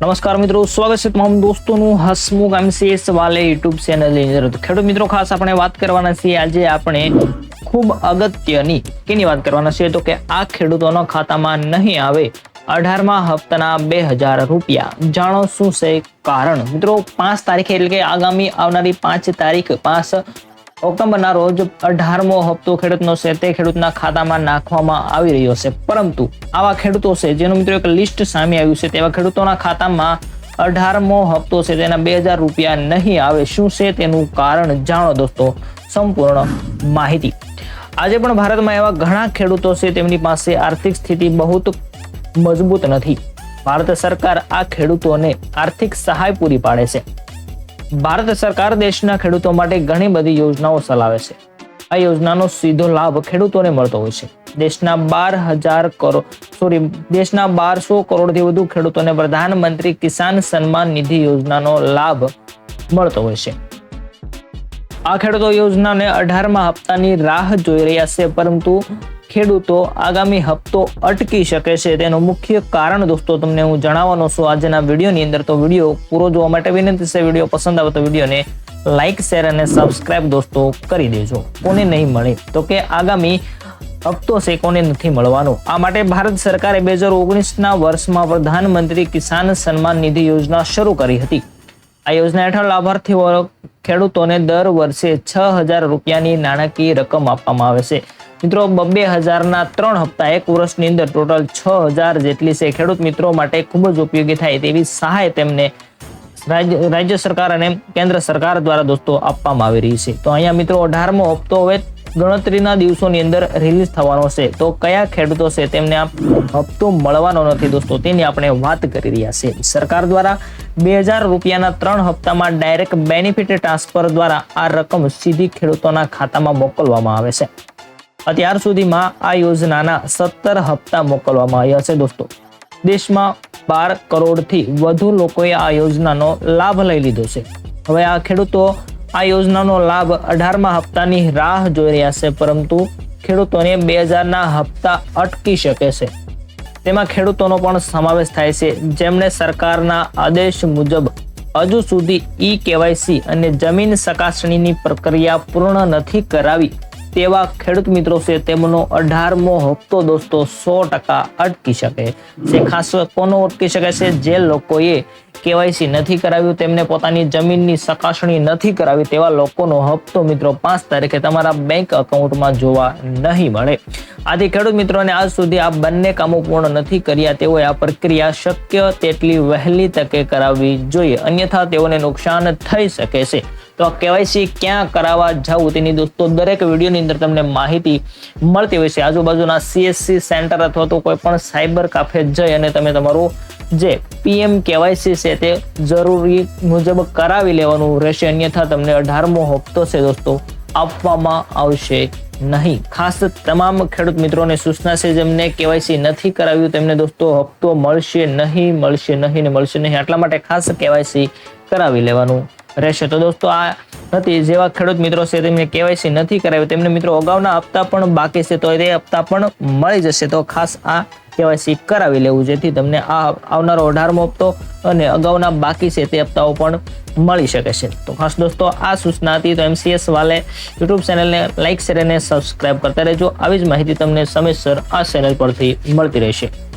નમસ્કાર મિત્રો, સ્વાગત છે તમામ દોસ્તોનું હસમુખ એમસીએસ વાલે યુટ્યુબ ચેનલની ખેડૂત મિત્રો, ખાસ આપણે વાત કરવાના છીએ આજે આપણે ખૂબ અગત્યની કેની વાત કરવાના છે તો કે આ ખેડૂતોના ખાતામાં નહીં આવે, અઢારમા હપ્તાના બે હજાર રૂપિયા. જાણો શું છે કારણ? મિત્રો, પાંચ તારીખે એટલે કે આગામી આવનારી પાંચ તારીખ, પાંચ ઓક્ટોબરના રોજ અઢારમો હપ્તો ખેડૂતનો છે તે ખેડૂતના ખાતામાં નાખવામાં આવી રહ્યો છે. પરંતુ આવા ખેડૂતો છે જેનું મિત્રો એક લિસ્ટ સામે આવ્યું છે તેવા ખેડૂતોના ખાતામાં અઢારમો હપ્તો છે તેના બે હજાર રૂપિયા નહીં આવે. શું છે તેનું કારણ જાણો દોસ્તો. સંપૂર્ણ માહિતી. આજે પણ ભારતમાં એવા ઘણા ખેડૂતો છે તેમની પાસે આર્થિક સ્થિતિ બહુ મજબૂત નથી. ભારત સરકાર આ ખેડૂતોને આર્થિક સહાય પૂરી પાડે છે. ભારત સરકાર દેશના ખેડૂતો માટે ઘણી બધી યોજનાઓ ચલાવે છે. આ યોજનાનો સીધો લાભ ખેડૂતોને મળતો હોય છે. દેશના બાર હજાર કરોડ સોરી દેશના બારસો કરોડથી વધુ ખેડૂતોને પ્રધાનમંત્રી કિસાન સન્માન નિધિ યોજનાનો લાભ મળતો હોય છે. આ ખેડૂતો યોજનાને અઢારમા હપ્તાની રાહ જોઈ રહ્યા છે, પરંતુ ખેડૂતો આગામી હપ્તો અટકી શકે છે. તેનું મુખ્ય કારણ દોસ્તો તમને હું જણાવવાનો છું આજના વિડીયોની અંદર. તો વીડિયો પૂરો જોવા માટે વિનંતી છે, વીડિયો પસંદ આવે તો વિડીયોને લાઇક શેર અને સબસ્ક્રાઇબ દોસ્તો કરી દેજો. કોને નહીં મળે? તો કે આગામી હપ્તો છે, કોને નથી મળવાનો? આ માટે ભારત સરકારે બે હજાર ઓગણીસના વર્ષમાં પ્રધાનમંત્રી કિસાન સન્માન નિધિ યોજના શરૂ કરી હતી. આ યોજના હેઠળ લાભાર્થીઓ ખેડૂતોને દર વર્ષે છ હજાર રૂપિયાની નાણાકીય રકમ આપવામાં આવે છે. મિત્રો, બબ્બે હજારના ત્રણ હપ્તા એક વર્ષની અંદર ટોટલ છ હજાર જેટલી છે ખેડૂત મિત્રો માટે ખૂબ જ ઉપયોગી થાય તેવી સહાય તેમને રાજ્ય સરકાર અને કેન્દ્ર સરકાર દ્વારા દોસ્તો આપવામાં આવી રહી છે. તો અહીંયા મિત્રો, અઢારમો હપ્તો હવે ગણતરીના દિવસોની અંદર રિલીઝ થવાનો છે. તો કયા ખેડૂતો છે તેમને આ હપ્તો મળવાનો નથી દોસ્તો તેની આપણે વાત કરી રહ્યા છે. સરકાર દ્વારા બે હજાર રૂપિયાના ત્રણ હપ્તામાં ડાયરેક્ટ બેનિફિટ ટ્રાન્સફર દ્વારા આ રકમ સીધી ખેડૂતોના ખાતામાં મોકલવામાં આવે છે. અત્યાર સુધીમાં આ યોજનાના સત્તર હપ્તા મોકલવામાં આવ્યા છે દોસ્તો. દેશમાં બાર કરોડથી વધુ લોકોએ આ યોજનાનો લાભ લઈ લીધો છે. હવે આ ખેડૂતો આ યોજનાનો લાભ અઢારમા હપ્તાની રાહ જોઈ રહ્યા છે, પરંતુ ખેડૂતોને બે હજારના હપ્તા અટકી શકે છે. તેમાં ખેડૂતોનો પણ સમાવેશ થાય છે. જેમણે સરકારના આદેશ મુજબ હજુ સુધી ઈ કેવાયસી અને જમીન ચકાસણીની પ્રક્રિયા પૂર્ણ નથી કરાવી. તેવા ખેડૂત મિત્રો છે, તેમનો અઢારમો હપ્તો દોસ્તો સો ટકા અટકી શકે છે. ખાસ કોનો અટકી શકે છે, જે લોકોએ કેવાયસી નથી કરાવ્યું, તેમને પોતાની જમીનની ચકાસણી નથી કરાવી, તેવા લોકોનો હપ્તો મિત્રો પાંચ તારીખે તમારા બેંક અકાઉન્ટમાં જોવા નહીં મળે. આથી ખેડૂત મિત્રોને આજ સુધી આ બંને કામો પૂર્ણ નથી કર્યા, તેઓએ આ પ્રક્રિયા શક્ય તેટલી વહેલી તકે કરાવવી જોઈએ. અન્યથા તેઓને નુકસાન થઈ શકે છે. તો આ કેવાયસી ક્યાં કરાવવા જવું તેની દોસ્તો, દરેક વિડીયોની અંદર તમને માહિતી મળતી હોય છે. આજુબાજુના સીએસસી સેન્ટર અથવા તો કોઈ પણ સાયબર કાફે જઈ અને તમે તમારું જે પીએમ કેવાયસી છે તે જરૂરી મુજબ કરાવી લેવાનું રહેશે. અન્યથા તમને અઢારમો હપ્તો છે દોસ્તો, આપવામાં આવશે નહીં. ખાસ તમામ ખેડૂત મિત્રોને સૂચના છે, જેમને કેવાયસી નથી કરાવ્યું, તેમને દોસ્તો હપ્તો મળશે નહીં મળશે નહીં ને મળશે નહીં. આટલા માટે ખાસ કેવાયસી કરાવી લેવાનું રહેશે. તો દોસ્તો, આ નથી. જેવા ખેડૂત મિત્રો છે, તેમને કેવાયસી નથી કરાવ્યું તેમને મિત્રો અગાઉના હપ્તા પણ બાકી છે, તો તે હપ્તા પણ મળી જશે. તો ખાસ આ કેવાયસી કરાવી લેવું, જેથી તમને આ આવનારો અઢારમો હપ્તો અને અગાઉના બાકી છે, તે હપ્તાઓ પણ મળી શકે છે. તો ખાસ દોસ્તો, આ સૂચના હતી. તો એમસીએસ વાલે યુટ્યુબ ચેનલને લાઇક શેર અને સબસ્ક્રાઇબ કરતા રહેજો. આવી જ માહિતી તમને સમયસર આ ચેનલ પરથી મળતી રહેશે.